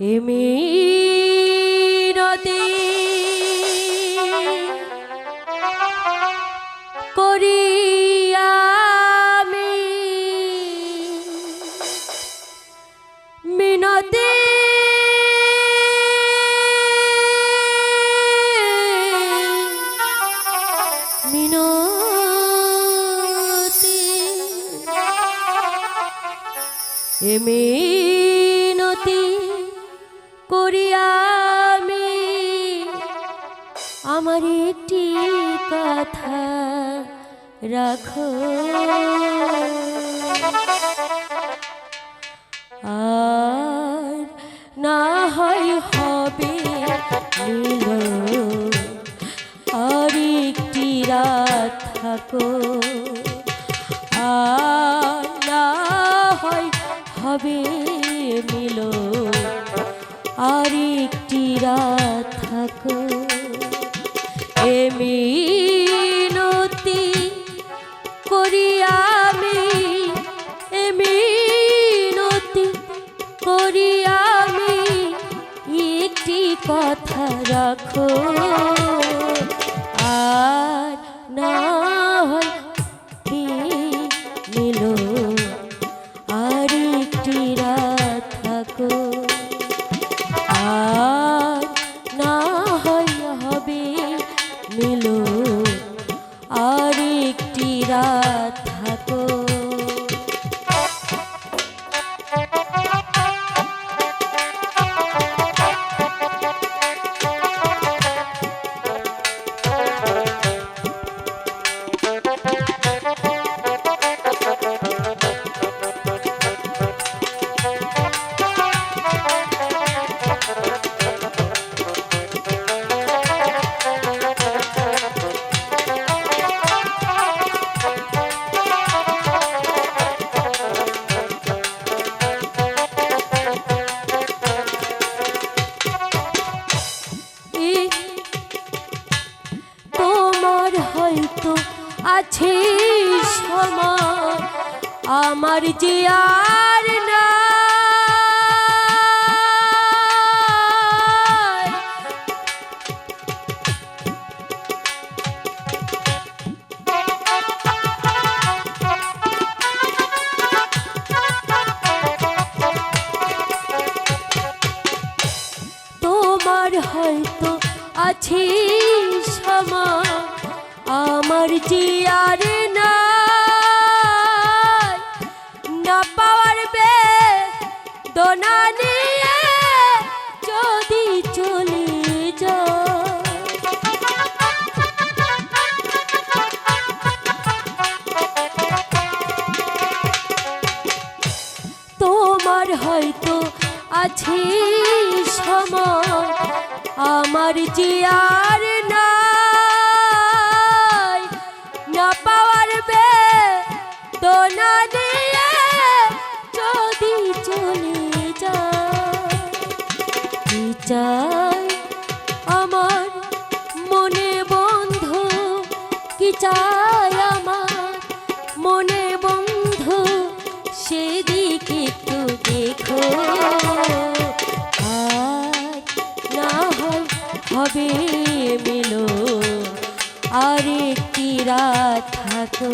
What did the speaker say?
এমিনতি করিয়ামি মিনতি মিনতি এমিনতি করিয়ামি একটি কথা রাখো। আর না হয় হবে আর একটি রাত থাকো। আর না হয় হবে মিল আর একটি রাত থাকো। এমিনতি করিয়ামি এমিনতি করিয়ামি একটি কথা রাখো। আর না হয় মিল আর একটি রাত থাকো। আর তোমার হয়তো আছে সময় আমার যে আর না তোমার হয়তো আছে সময় আমার যে না না পাওয়ার বে দোনা নিয়ে যদি চলে তোমার হয়তো আছে সময়, আমার যে আর চাই। আমার মনে বন্ধু, কি চাই আমার মনে বন্ধু? সেদিকে একটু দেখো। আর না হবে মিলো। আর একটি রাত থাকো।